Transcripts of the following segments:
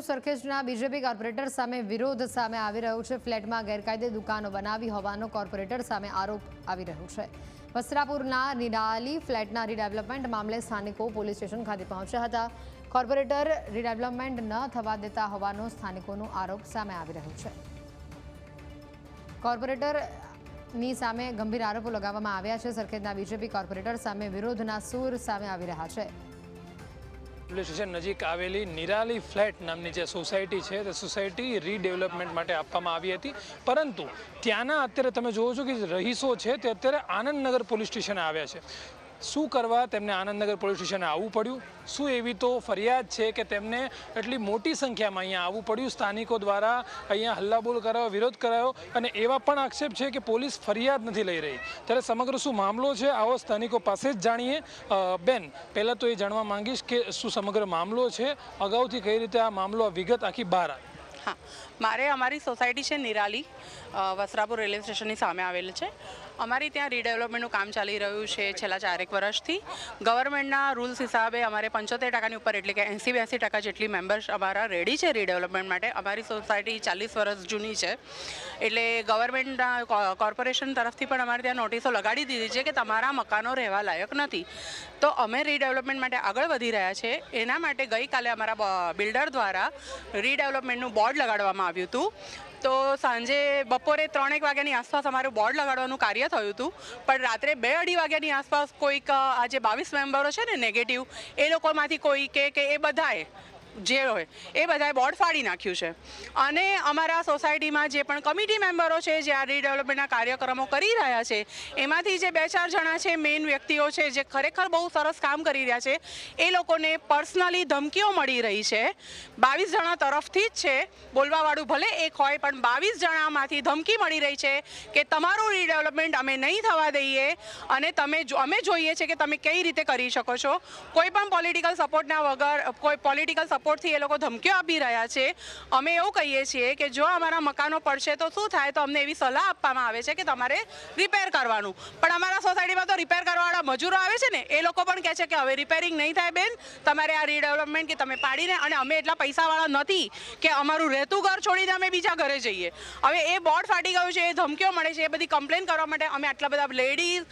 તો સરખેજના BJP corporator સામે વિરોધ સામે આવી રહ્યો છે. ફ્લેટમાં ગેરકાયદે દુકાનો બનાવી હોવાનો કોર્પોરેટર સામે આરોપ આવી રહ્યો છે. વસ્ત્રાપુરના નિડાલી ફ્લેટના રીડેવલપમેન્ટ મામલે સ્થાનિકો પોલીસ સ્ટેશન ખાતે પહોંચ્યા હતા. કોર્પોરેટર રીડેવલપમેન્ટ ન થવા દેતા હોવાનો સ્થાનિકોનો આરોપ સામે આવી રહ્યો છે. કોર્પોરેટરની સામે ગંભીર આરોપો લગાવવામાં આવ્યા છે. સરખેજના બીજેપી કોર્પોરેટર સામે વિરોધના સૂર સામે આવી રહ્યા છે. પોલીસ સ્ટેશન નજીક આવેલી નિરાલી ફ્લેટ નામની જે સોસાયટી છે, તે સોસાયટી રીડેવલપમેન્ટ માટે આપવામાં આવી હતી. પરંતુ ત્યાંના અત્યારે તમે જોવો છો કે રહીશો છે, તે અત્યારે આનંદનગર પોલીસ સ્ટેશને આવ્યા છે. શું કરવા તેમને આનંદનગર પોલીસ સ્ટેશને આવવું પડ્યું? શું એવી તો ફરિયાદ છે કે તેમને એટલી મોટી સંખ્યામાં અહીંયા આવવું પડ્યું? સ્થાનિકો દ્વારા અહીંયા હલ્લાબોલ કરાયો, વિરોધ કરાયો અને એવા પણ આક્ષેપ છે કે પોલીસ ફરિયાદ નથી લઈ રહી. ત્યારે સમગ્ર શું મામલો છે? આવો સ્થાનિકો પાસે જ જાણીએ. બેન, પહેલાં તો એ જાણવા માંગીશ કે શું સમગ્ર મામલો છે? અગાઉથી કઈ રીતે આ મામલો વિગત આખી બહાર હા. મારે અમારી સોસાયટી છે નિરાલી વસ્ત્રાપુર રેલવે સ્ટેશનની સામે આવેલ છે. અમારી ત્યાં રીડેવલપમેન્ટનું કામ ચાલી રહ્યું છે છેલ્લા ચારેક વર્ષથી. ગવર્મેન્ટના રૂલ્સ હિસાબે અમારે પંચોતેર ટકાની ઉપર એટલે કે એંસી બ્યાસી ટકા જેટલી મેમ્બર્સ અમારા રેડી છે રીડેવલપમેન્ટ માટે. અમારી સોસાયટી ચાલીસ વર્ષ જૂની છે. એટલે ગવર્મેન્ટના કોર્પોરેશન તરફથી પણ અમારે ત્યાં નોટિસો લગાડી દીધી છે કે તમારા મકાનો રહેવા લાયક નથી. તો અમે રીડેવલપમેન્ટ માટે આગળ વધી રહ્યા છે. એના માટે ગઈકાલે અમારા બિલ્ડર દ્વારા રીડેવલપમેન્ટનું બોર્ડ લગાડવામાં આવ્યું હતું. તો સાંજે બપોરે ત્રણેક વાગ્યાની આસપાસ અમારું બોર્ડ લગાડવાનું કાર્ય થયું હતું. પણ રાત્રે બે અઢી વાગ્યાની આસપાસ કોઈક આ જે બાવીસ મેમ્બરો છે ને નેગેટિવ એ લોકોમાંથી કોઈ કે એ બધાએ જે હોય, એ બધાએ બોર્ડ ફાડી નાખ્યું છે. અને અમારા સોસાયટીમાં જે પણ કમિટી મેમ્બરો છે, જે આ રીડેવલપમેન્ટના કાર્યક્રમો કરી રહ્યા છે, એમાંથી જે બે ચાર જણા છે, મેઇન વ્યક્તિઓ છે, જે ખરેખર બહુ સરસ કામ કરી રહ્યા છે, એ લોકોને પર્સનલી ધમકીઓ મળી રહી છે. બાવીસ જણા તરફથી જ છે, બોલવાવાળું ભલે એક હોય, પણ બાવીસ જણામાંથી ધમકી મળી રહી છે કે તમારું રીડેવલપમેન્ટ અમે નહીં થવા દઈએ અને તમે અમે જોઈએ છે કે તમે કઈ રીતે કરી શકો છો. કોઈ પણ પોલિટિકલ સપોર્ટના વગર, કોઈ પોલિટિકલ સપોર્ટથી એ લોકો ધમકીઓ આપી રહ્યા છે. અમે એવું કહીએ છીએ કે જો અમારા મકાનો પડશે તો શું થાય? તો અમને એવી સલાહ આપવામાં આવે છે કે તમારે રિપેર કરવાનું. પણ અમારા સોસાયટીમાં તો રિપેર કરવાવાળા મજૂરો આવે છે ને, એ લોકો પણ કહે છે કે હવે રિપેરિંગ નહીં થાય બેન. તમારે આ રીડેવલપમેન્ટ કે તમે પાડીને, અને અમે એટલા પૈસાવાળા નથી કે અમારું રહેતું ઘર છોડીને અમે બીજા ઘરે જઈએ. હવે એ બોર્ડ ફાટી ગયું છે, એ ધમકીઓ મળે છે, એ બધી કમ્પ્લેન કરવા માટે અમે આટલા બધા લેડીઝ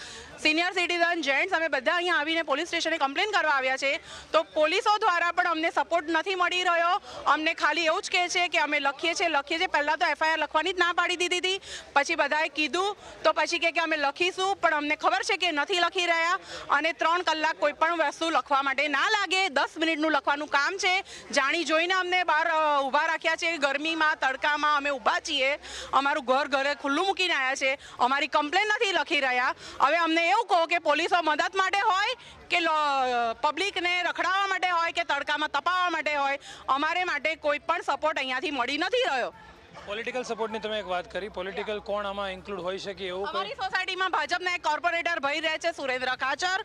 સિનિયર સિટીઝન જેન્ટ્સ અમે બધા અહીંયા આવીને પોલીસ સ્ટેશને કમ્પ્લેન કરવા આવ્યા છે. તો પોલીસો દ્વારા પણ અમને સપોર્ટ નથી મળી રહ્યો. અમને ખાલી એવું જ કહે છે કે અમે લખીએ છીએ લખીએ છીએ. પહેલાં તો એફઆઈઆર લખવાની જ ના પાડી દીધી હતી. પછી બધાએ કીધું, તો પછી કે અમે લખીશું, પણ અમને ખબર છે કે નથી લખી રહ્યા. અને ત્રણ કલાક કોઈ પણ વસ્તુ લખવા માટે ના લાગે. દસ મિનિટનું લખવાનું કામ છે. જાણી જોઈને અમને બહાર ઊભા રાખ્યા છે. ગરમીમાં, તડકામાં અમે ઊભા છીએ. અમારું ઘર ઘરે ખુલ્લું મૂકીને આવ્યા છે. અમારી કમ્પ્લેન નથી લખી રહ્યા. હવે અમને એવું કહો કે પોલીસો મદદ માટે હોય કે પબ્લિકને રખડાવવા માટે હોય કે તડકામાં તપાવવા માટે હોય અમારે માટે કોઈ પણ સપોર્ટ અહીંયાથી મળી નથી રહ્યો. પોલિટિકલ સપોર્ટની તમે એક વાત કરી. પોલિટિકલ કોણ આમાં ઇન્ક્લુડ હોઈ શકે એવું અમારી સોસાયટીમાં ભાજપના એક કોર્પોરેટર ભાઈ રહે છે સુરેન્દ્ર ખાચર.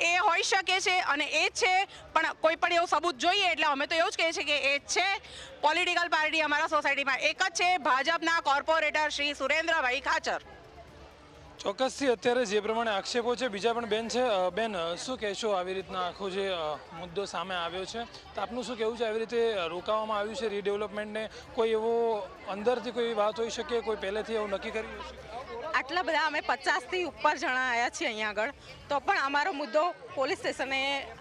એ હોઈ શકે છે અને એ જ છે પણ કોઈ પણ એવું સબૂત જોઈએ એટલે અમે તો એવું જ કહીએ છીએ કે એ જ છે. પોલિટિકલ પાર્ટી અમારા સોસાયટીમાં એક જ છે ભાજપના કોર્પોરેટર શ્રી સુરેન્દ્રભાઈ ખાચર. ચોક્કસથી અત્યારે જે પ્રમાણે આક્ષેપો છે, બીજા પણ બેન છે. બેન શું કહેશો આવી રીતના આખો જે મુદ્દો સામે આવ્યો છે? તો આપનું શું કહેવું છે, આવી રીતે રોકાવામાં આવ્યું છે રીડેવલપમેન્ટને? કોઈ એવો અંદરથી કોઈ વાત હોઈ શકે? કોઈ પહેલેથી એવું નક્કી કરી આટલા બધા અમે પચાસથી ઉપર જણા આવ્યા છીએ અહીંયા આગળ. તો પણ અમારો મુદ્દો પોલીસ સ્ટેશને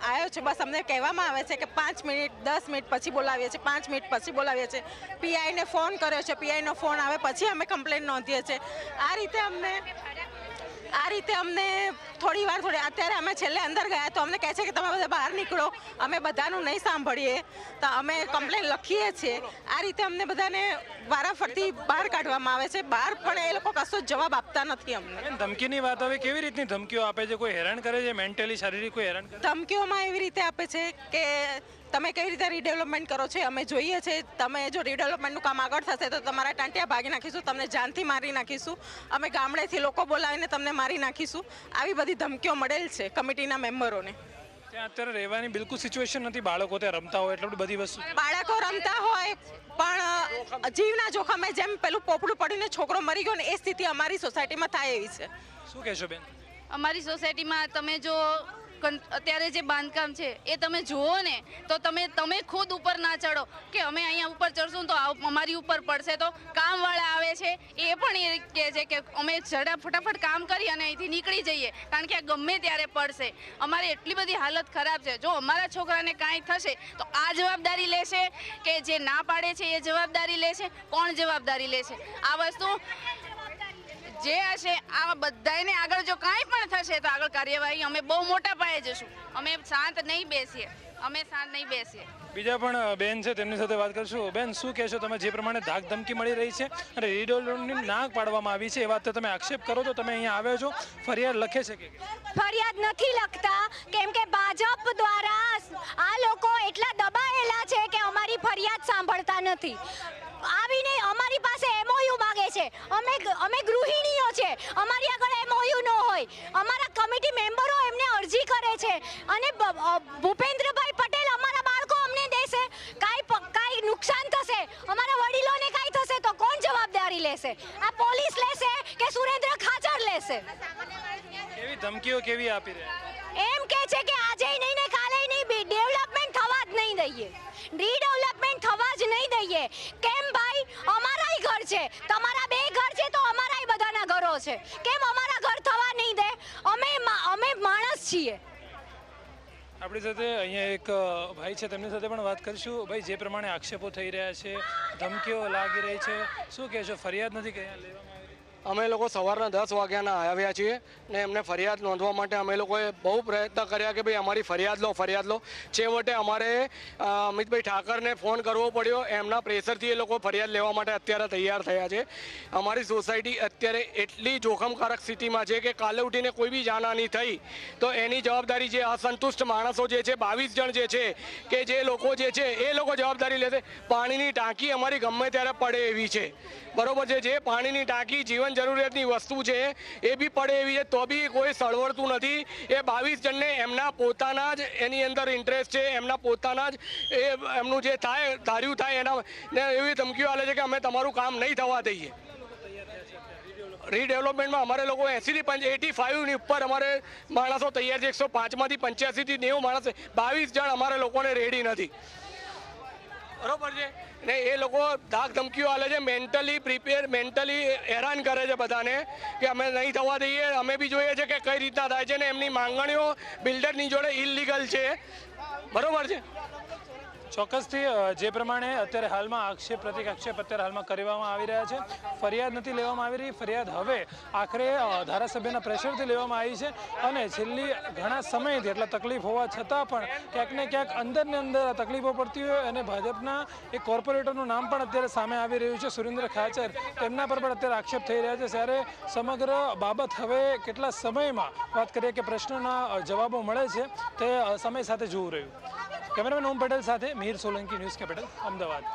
આવ્યો છે. બસ અમને કહેવામાં આવે છે કે પાંચ મિનિટ, દસ મિનિટ પછી બોલાવીએ છીએ. પાંચ મિનિટ પછી બોલાવીએ છીએ. પીઆઈને ફોન કર્યો છે. પીઆઈનો ફોન આવે, પછી અમે કમ્પ્લેન નોંધીએ છીએ. આ રીતે અમને આ રીતે અમને થોડી વાર થોડી અત્યારે અમે છેલ્લે અંદર ગયા તો અમને કહે છે કે તમે બધા બહાર નીકળો અમે બધાનું નહીં સાંભળીએ. તો અમે કમ્પ્લેન લખીએ છીએ. આ રીતે અમને બધાને વારાફરતી બહાર કાઢવામાં આવે છે. બહાર પણ એ લોકો કશો જવાબ આપતા નથી અમને. ધમકીની વાત હવે કેવી રીતની ધમકીઓ આપે છે? કોઈ હેરાન કરે છે? મેન્ટલી શારીરિક કોઈ હેરાન ધમકીઓમાં એવી રીતે આપે છે કે તમે કેવી રીતે રીડેવલપમેન્ટ કરો છો અમે જોઈએ છે. તમે જો રીડેવલપમેન્ટનું કામ આગળ થશે તો તમારા ટાંટિયા ભાગી નાખીશું તમને જાનથી મારી નાખીશું. અમે ગામડેથી લોકો બોલાવીને તમને મારી નાખીશું. આવી બધી ધમકીઓ મળેલ છે કમિટીના મેમ્બરોને. ત્યાં અત્યારે રહેવાની બિલકુલ સિચ્યુએશન નથી. બાળકો ત્યાં રમતા હોય એટલે બધી વસ્તુ બાળકો રમતા હોય પણ જીવના જોખમે જેમ પેલું પોપડું પડીને છોકરો મરી ગયો ને એ સ્થિતિ અમારી સોસાયટીમાં થાય એવી છે. શું કહેશો બેન? અમારી સોસાયટીમાં તમે જો અત્યારે જે બાંધકામ છે, એ તમે જુઓ ને, તો તમે તમે ખુદ ઉપર ના ચડો કે અમે અહીંયા ઉપર ચડશું તો અમારી ઉપર પડશે. તો કામવાળા આવે છે, એ પણ એ કહે છે કે અમે ઝડા ફટાફટ કામ કરી અને અહીંથી નીકળી જઈએ, કારણ કે આ ગમે ત્યારે પડશે. અમારી એટલી બધી હાલત ખરાબ છે. જો અમારા છોકરાને કાંઈ થશે, તો આ જવાબદારી લેશે કે જે ના પાડે છે, એ જવાબદારી લેશે, કોણ જવાબદારી લેશે? આ વસ્તુ જે હશે આ બધાને આગળ જો કાંઈ પણ થશે તો આગળ કાર્યવાહી અમે બહુ મોટા પાયે જશું. અમે શાંત નહીં બેસીએ. અમે શાંત નહીં બેસીએ. બીજા પણ બેન છે તેમની સાથે વાત કરશું. બેન શું કહેશો તમે? જે પ્રમાણે ધાક ધમકી મળી રહી છે અને રીડોલની નાક પાડવામાં આવી છે એ વાત તમે આક્ષેપ કરો તો તમે અહીંયા આવ્યો છો. ફરિયાદ લખે છે કે ફરિયાદ નથી લખતા. કેમ કે ભાજપ દ્વારા આ લોકો એટલા દબાયેલા છે કે અમારી ફરિયાદ સાંભળતા નથી. આવીને અમારી પાસે એમઓયુ માગે છે. અમે અમે ગૃહિણીઓ છે અમારી આગળ એમઓયુ ન હોય અમારા કમિટી મેમ્બરો એમને અરજી કરે છે અને ભૂપેન્દ્રભાઈ પટેલ અમારા બાળકો અમને દેશે. કાંઈ કાંઈ નુકસાન થશે અમારા વડીલોને કાંઈ થશે તો કોણ જવાબદારી લેશે? આ પોલીસ લેશે કે સુરેન્દ્ર ખાચર લેશે? કેવી ધમકીઓ કેવી આપી રહ્યા એમ કે છે કે આજે નહીં ને કાલે નહીં બી ડેવલપમેન્ટ થવા જ નહીં દઈએ. રીડેવલપમેન્ટ થવા જ નહીં દઈએ. કેમ ભાઈ? અમારાય ઘર છે. તમારા બે ઘર છે તો અમારાય બધાના ઘરો છે. કેમ અમારા ઘર થવા નહીં દે? અમે અમે માણસ છીએ. આપણી સાથે અહીંયા એક ભાઈ છે, તેમની સાથે પણ વાત કરીશું ભાઈ, જે પ્રમાણે આક્ષેપો થઈ રહ્યા છે, ધમકીઓ લાગી રહી છે, શું કહેશો ફરિયાદ નથી કે લેવામાં? અમે લોકો સવારના દસ વાગ્યાના આવ્યા છીએ ને એમને ફરિયાદ નોંધવા માટે અમે લોકોએ બહુ પ્રયત્ન કર્યા કે ભાઈ અમારી ફરિયાદ લો ફરિયાદ લો. છેવટે અમારે અમિતભાઈ ઠાકરને ફોન કરવો પડ્યો. એમના પ્રેશરથી એ લોકો ફરિયાદ લેવા માટે અત્યારે તૈયાર થયા છે. અમારી સોસાયટી અત્યારે એટલી જોખમકારક સ્થિતિમાં છે કે કાલે ઉઠીને કોઈ બી જાનહાની થઈ, તો એની જવાબદારી જે અસંતુષ્ટ માણસો જે છે, બાવીસ જણ જે છે, કે જે લોકો જે છે, એ લોકો જવાબદારી લેશે. પાણીની ટાંકી અમારી ગમે ત્યારે પડે એવી છે. બરોબર છે? જે પાણીની ટાંકી જીવન જરૂરિયાતની વસ્તુ છે, એ બી પડે એવી છે, તો બી કોઈ સળવડતું નથી. એ બાવીસ જણને એમના પોતાના જ એની અંદર ઇન્ટરેસ્ટ છે, એમના પોતાના જ એ એમનું જે થાય, ધાર્યું થાય, એના એવી ધમકીઓ આલે છે કે અમે તમારું કામ નહીં થવા દઈએ. રીડેવલપમેન્ટમાં અમારે લોકો એસીથી પંચ એટી ફાઇવની ઉપર અમારે માણસો તૈયાર છે, એકસો પાંચમાંથી પંચ્યાસીથી નેવું માણસ બાવીસ જણ અમારે લોકોને રેડી નથી. બરોબર છે? ને એ લોકો ધાક ધમકીઓ આલે છે મેન્ટલી પ્રિપેર મેન્ટલી હેરાન કરે છે બધાને કે અમે નહીં થવા દઈએ, અમે બી જોઈએ છે કે કઈ રીતના થાય છે ને, એમની માંગણીઓ બિલ્ડરની જોડે ઇલીગલ છે. બરોબર છે? ચોક્કસથી જે પ્રમાણે અત્યારે હાલમાં આક્ષેપ, પ્રતિક આક્ષેપ અત્યારે હાલમાં કરવામાં આવી રહ્યા છે, ફરિયાદ નથી લેવામાં આવી રહી. ફરિયાદ હવે આખરે ધારાસભ્યના પ્રેશરથી લેવામાં આવી છે અને છેલ્લી ઘણા સમયથી, એટલા તકલીફ હોવા છતાં પણ ક્યાંક ને ક્યાંક અંદરની અંદર તકલીફો પડતી હોય અને ભાજપના એક કોર્પોરેટરનું નામ પણ અત્યારે સામે આવી રહ્યું છે, સુરેન્દ્ર ખાચર. તેમના પર પણ અત્યારે આક્ષેપ થઈ રહ્યા છે. ત્યારે સમગ્ર બાબત હવે કેટલા સમયમાં, વાત કરીએ કે પ્રશ્નોના જવાબો મળે છે, તે સમય સાથે જોવું રહ્યું. કેમેરામેન ઓમ પટેલ સાથે મિહિર સોલંકી ન્યૂઝ કેપિટલ અમદાવાદ.